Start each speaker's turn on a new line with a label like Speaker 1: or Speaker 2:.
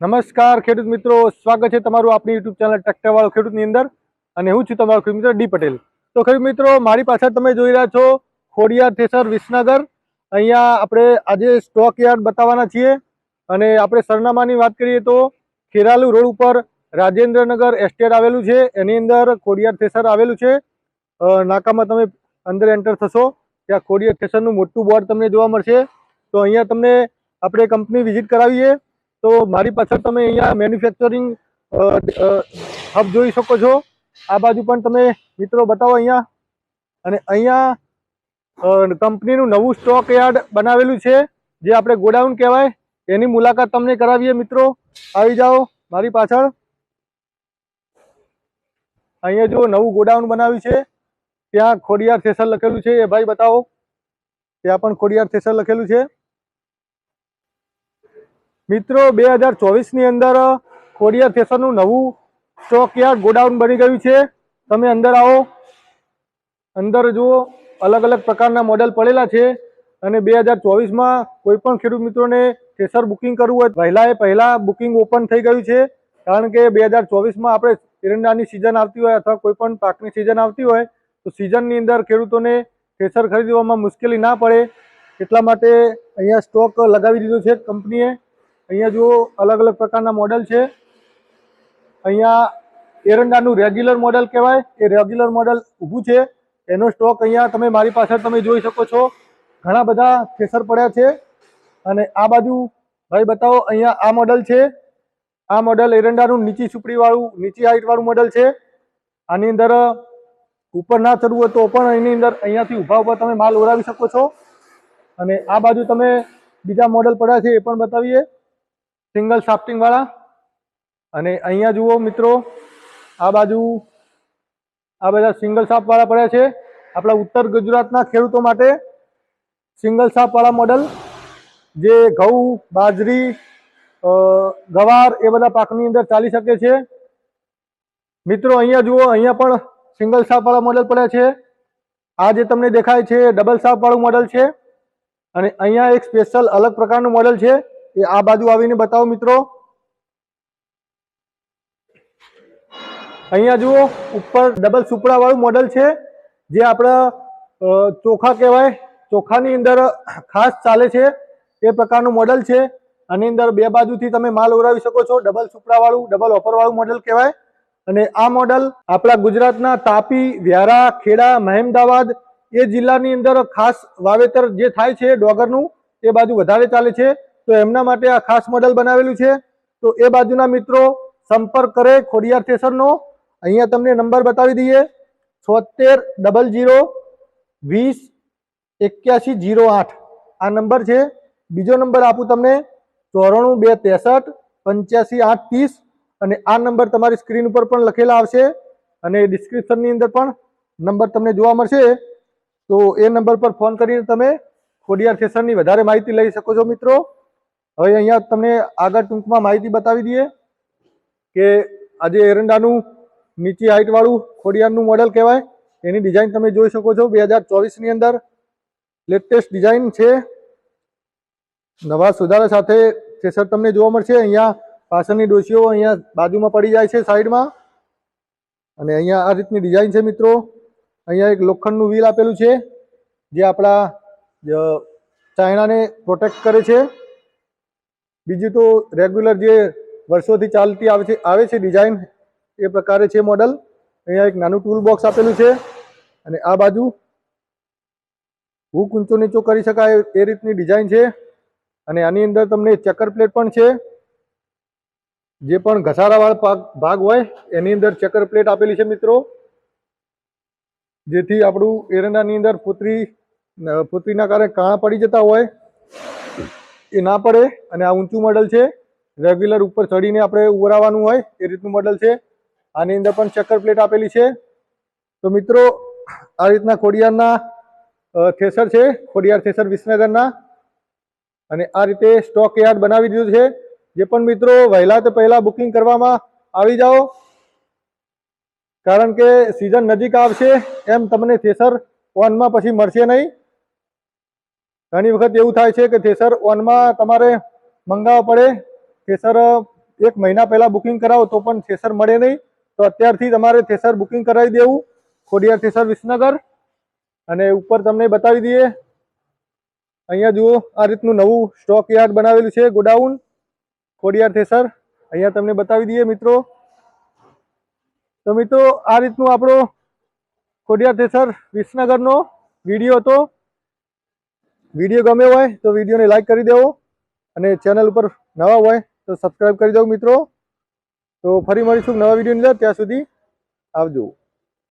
Speaker 1: નમસ્કાર ખેડૂત મિત્રો, સ્વાગત છે તમારું આપણી યુટ્યુબ ચેનલ ટ્રેક્ટરવાળો ખેડૂતની અંદર અને હું છું તમારો ખેડૂત મિત્ર ડી પટેલ. તો ખેડૂત મિત્રો, મારી પાછળ તમે જોઈ રહ્યા છો ખોડિયાર થેસર વિસનગર. અહીંયા આપણે આજે સ્ટોક યાર્ડ બતાવવાના છીએ અને આપણે સરનામાની વાત કરીએ તો ખેરાલુ રોડ ઉપર રાજેન્દ્રનગર એસ્ટેટ આવેલું છે. એની અંદર ખોડિયાર થેસર આવેલું છે. નાકામાં તમે અંદર એન્ટર થશો, ત્યાં ખોડિયાર થેસરનું મોટું બોર્ડ તમને જોવા મળશે. તો અહીંયા તમને આપણે કંપની વિઝિટ કરાવીએ. તો મારી પાછળ તમે અહીંયા મેન્યુફેક્ચરિંગ હબ જોઈ શકો છો. આ બાજુ પણ તમે મિત્રો બતાવો અહીંયા. અને અહીંયા કંપનીનું નવું સ્ટોક યાર્ડ બનાવેલું છે, જે આપણે ગોડાઉન કહેવાય. એની મુલાકાત તમને કરાવીએ મિત્રો. આવી જાઓ મારી પાછળ. અહીંયા જો નવું ગોડાઉન બનાવ્યું છે. ત્યાં ખોડિયાર થેસર લખેલું છે. એ ભાઈ બતાવો. ત્યાં પણ ખોડિયાર થેસર લખેલું છે. મિત્રો, બે હજાર ચોવીસની અંદર ખોડિયાર થેસરનું નવું સ્ટોક યાર્ડ ગોડાઉન બની ગયું છે. તમે અંદર આવો. અંદર જુઓ અલગ અલગ પ્રકારના મોડેલ પડેલા છે અને બે હજાર ચોવીસમાં કોઈ પણ ખેડૂત મિત્રોને થેસર બુકિંગ કરવું હોય પહેલાં એ પહેલાં બુકિંગ ઓપન થઈ ગયું છે. કારણ કે બે હજાર ચોવીસમાં આપણે એરંડાની સિઝન આવતી હોય અથવા કોઈ પણ પાકની સિઝન આવતી હોય તો સિઝનની અંદર ખેડૂતોને થેસર ખરીદવામાં મુશ્કેલી ના પડે. એટલા માટે અહીંયા સ્ટોક લગાવી દીધો છે કંપનીએ. અહીંયા જુઓ, અલગ અલગ પ્રકારના મોડેલ છે. અહીંયા એરંડાનું રેગ્યુલર મોડેલ કહેવાય. એ રેગ્યુલર મોડેલ ઊભું છે. એનો સ્ટોક અહીંયા તમે મારી પાછળ તમે જોઈ શકો છો. ઘણા બધા થેસર પડ્યા છે. અને આ બાજુ ભાઈ બતાવો, અહીંયા આ મોડેલ છે. આ મોડેલ એરંડાનું નીચી સુપડીવાળું, નીચી હાઇટવાળું મોડેલ છે. આની અંદર ઉપર ના ચડવું હોય તો પણ એની અંદર અહીંયાથી ઊભા ઊભા તમે માલ ઓરાવી શકો છો. અને આ બાજુ તમે બીજા મોડેલ પડ્યા છે એ પણ બતાવીએ. સિંગલ સાફ્ટિંગ વાળા. અને અહીંયા જુઓ મિત્રો, આ બાજુ, આ બધા સિંગલ સાફ વાળા પડ્યા છે. આપણા ઉત્તર ગુજરાતના ખેડૂતો માટે સિંગલ સાફ વાળા મોડલ જે ઘઉં, બાજરી ગવાર એ બધા પાકની અંદર ચાલી શકે છે. મિત્રો, અહીંયા જુઓ, અહીંયા પણ સિંગલ સાફ વાળા મોડલ પડ્યા છે. આ જે તમને દેખાય છે ડબલ સાફ વાળું મોડલ છે. અને અહીંયા એક સ્પેશિયલ અલગ પ્રકારનું મોડલ છે. એ આ બાજુ આવીને બતાવો મિત્રો. અહીંયા જુઓ, ઉપર ડબલ સુપડા વાળું મોડલ છે, જે આપણા ચોખા કહેવાય. ચોખાની અંદર ખાસ ચાલે છે, એ પ્રકારનું મોડલ છે. આની અંદર બે બાજુથી તમે માલ ઓરાવી શકો છો. ડબલ સુપડા વાળું ડબલ ઓફર વાળું મોડલ કહેવાય. અને આ મોડલ આપણા ગુજરાતના તાપી, વ્યારા, ખેડા, મહેમદાવાદ એ જિલ્લાની અંદર ખાસ વાવેતર જે થાય છે ડોગરનું, એ બાજુ વધારે ચાલે છે. તો એમના માટે આ ખાસ મોડલ બનાવેલું છે. તો એ બાજુના મિત્રો સંપર્ક કરે ખોડિયાર થેસરનો અહીંયા તમને નંબર બતાવી દઈએ. છોતેર ડબલ જીરો વીસ એક્યાસી જીરો આઠ. આ નંબર છે. બીજો નંબર આપું તમને ચોરાણું બે ત્રેસઠ પંચ્યાસી આઠ ત્રીસ. અને આ નંબર તમારી સ્ક્રીન ઉપર પણ લખેલા આવશે. અને ડિસ્ક્રિપ્શનની અંદર પણ નંબર તમને જોવા મળશે. તો એ નંબર પર ફોન કરીને તમે ખોડિયાર થેસરની વધારે માહિતી લઈ શકો છો મિત્રો. હવે અહીંયા તમને આગળ ટૂંકમાં માહિતી બતાવી દઈએ કે આજે એરંડાનું નીચી હાઇટવાળું ખોડિયારનું મોડેલ કહેવાય. એની ડિઝાઇન તમે જોઈ શકો છો બે હજાર ચોવીસની અંદર. લેટેસ્ટ ડિઝાઇન છે. નવા સુધારા સાથે થ્રેસર તમને જોવા મળશે, અહીંયા પાછળની ડોશીઓ અહીંયા બાજુમાં પડી જાય છે સાઈડમાં. અને અહીંયા આ રીતની ડિઝાઇન છે મિત્રો. અહીંયા એક લોખંડનું વ્હીલ આપેલું છે, જે આપણા ચાઇનાને પ્રોટેક્ટ કરે છે. બીજું તો રેગ્યુલર જે વર્ષોથી ચાલતી આવે છે આવે છે ડિઝાઇન એ પ્રકારે છે મોડલ અહીંયા એક નાનું ટૂલ બોક્સ આપેલું છે અને આ બાજુ હુક ઊંચો નીચો કરી શકાય એ રીતની ડિઝાઇન છે. અને આની અંદર તમને ચેકર પ્લેટ પણ છે, જે પણ ઘસારાવાળો ભાગ હોય, એની અંદર ચેકર પ્લેટ આપેલી છે મિત્રો. જેથી આપણું એરંડાની અંદર પુત્રી પુત્રીના કારણે કાણા પડી જતા હોય. એ ના પડે અને આ ઊંચું મોડલ છે. રેગ્યુલર ઉપર ચડીને આપણે ઉરાવવાનું હોય એ રીતનું મોડલ છે. આની અંદર પણ ચક્કર પ્લેટ આપેલી છે. તો મિત્રો, આ રીતના ખોડિયારના થેસર છે. ખોડિયાર થેસર વિસનગરના. અને આ રીતે સ્ટોક યાર્ડ બનાવી દીધું છે. જે પણ મિત્રો વહેલા તો પહેલાં બુકિંગ કરવામાં આવી જાઓ. કારણ કે સિઝન નજીક આવશે, એમ તમને થેસર ઓનમાં પછી મળશે નહીં. ઘણી વખત એવું થાય છે કે થેસર ઓનમાં તમારે મંગાવવા પડે. થેસર એક મહિના પહેલાં બુકિંગ કરાવો તો પણ થેસર મળે નહીં. તો અત્યારથી તમારે થેસર બુકિંગ કરાવી દેવું. ખોડિયાર થેસર વિસનગર. અને ઉપર તમને બતાવી દઈએ. અહીંયા જુઓ, આ રીતનું નવું સ્ટોક યાર્ડ બનાવેલું છે, ગોડાઉન. ખોડિયાર થેસર. અહીંયા તમને બતાવી દઈએ મિત્રો. તો મિત્રો, આ રીતનું આપણો ખોડિયાર થેસર વિસનગરનો વીડિયો હતો. વીડિયો ગમ્યો હોય તો વિડીયોને લાઇક કરી દેવો અને ચેનલ ઉપર નવા હોય તો સબસ્ક્રાઈબ કરી દો મિત્રો. તો ફરી મળીશું નવા વિડીયોની અંદર. ત્યાં સુધી આવજો.